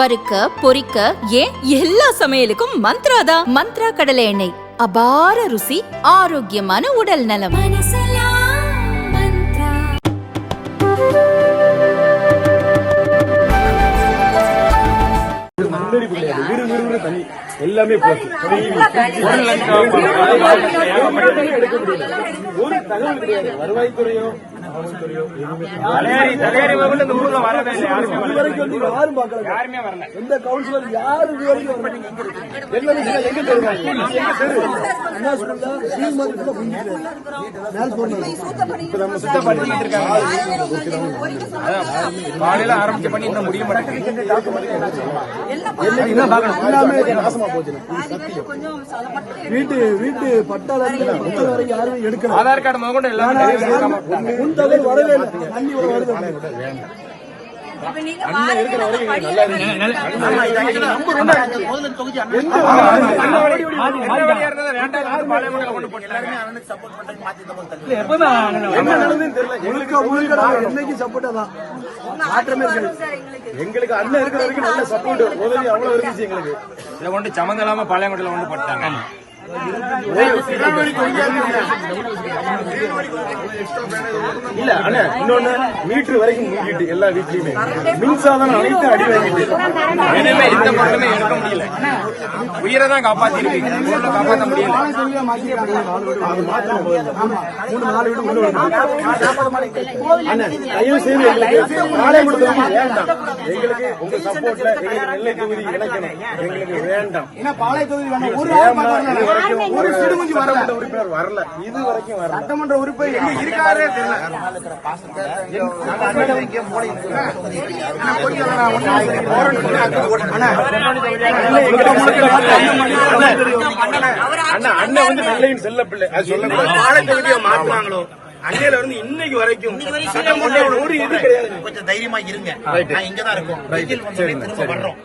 வறுக்க பொரிக்க ஏன் எல்லா சமையலுக்கும் மந்த்ரா தான்? மந்த்ரா கடலை எண்ணெய். அபார ருசி ஆரோக்கியமான உடல் நலம். எல்லாமே போச்சு ஒரு தகவல் கிடையாது. வருவாய்த்துறையோ காவல்துறையோ யாருமே வரல. வரைக்கும் வந்து யாரும் பார்க்கல. யாருமே வரல. எந்த கவுன்சிலர் எங்க சுத்தப்படுத்திட்டு இருக்காங்க காலையில ஆரம்பிச்ச பண்ணி இன்னும் முடிய மாட்டேங்குது. நாசமா போச்சு வீட்டு வீட்டு பட்டாள புத்தகம் வரைக்கும் யாருமே எடுக்கல. ஆதார் கார்டு எல்லாமே நிறைய தகவல் வரவே இல்லை தண்ணி இவ்வளவு வருது எங்களுக்கு அண்ணன் இருக்கிற வரைக்கும் நல்ல சப்போர்ட் உதவி அவ்வளவு இருந்துச்சு எங்களுக்கு இதை கொண்டு இல்லாம பாளையங்கோட்டையில கொண்டு போட்டாங்க இல்ல அண்ணா இன்னொன்னு மீட்டர் வரைக்கும் மூடிட்டு எல்லா வீட்லயுமே. மின்சாதனம் அனைத்து அடி வாங்கிட்டு இனிமே எந்த பொருளுமே எடுக்க முடியல. உயிரை தான் காப்பாத்தி இருக்கு பொருளை காப்பாற்ற முடியல. தயவு செய்து எங்களுக்கு பாளையங்குளத்துல இருந்து வேண்டாம். எங்களுக்கு உங்க சப்போர்ட்ல எங்களுக்கு நெல்லை தொகுதி இணைக்கணும். எங்களுக்கு வேண்டாம். இது வரைக்கும் ஒரு சிடுமுஞ்சி சட்டமன்ற உறுப்பினர் வரல. இது வரைக்கும் வரல. சட்டமன்ற உறுப்பினர் எங்க இருக்காரே அண்ணா வந்து செல்ல பிள்ளை அன்னையில இருந்து இன்னைக்கு வரைக்கும் சட்டமன்ற ஒரு இது கிடையாது கொஞ்சம் தைரியமா இருங்க இங்கதான் இருக்கோம் திரும்ப பண்றோம்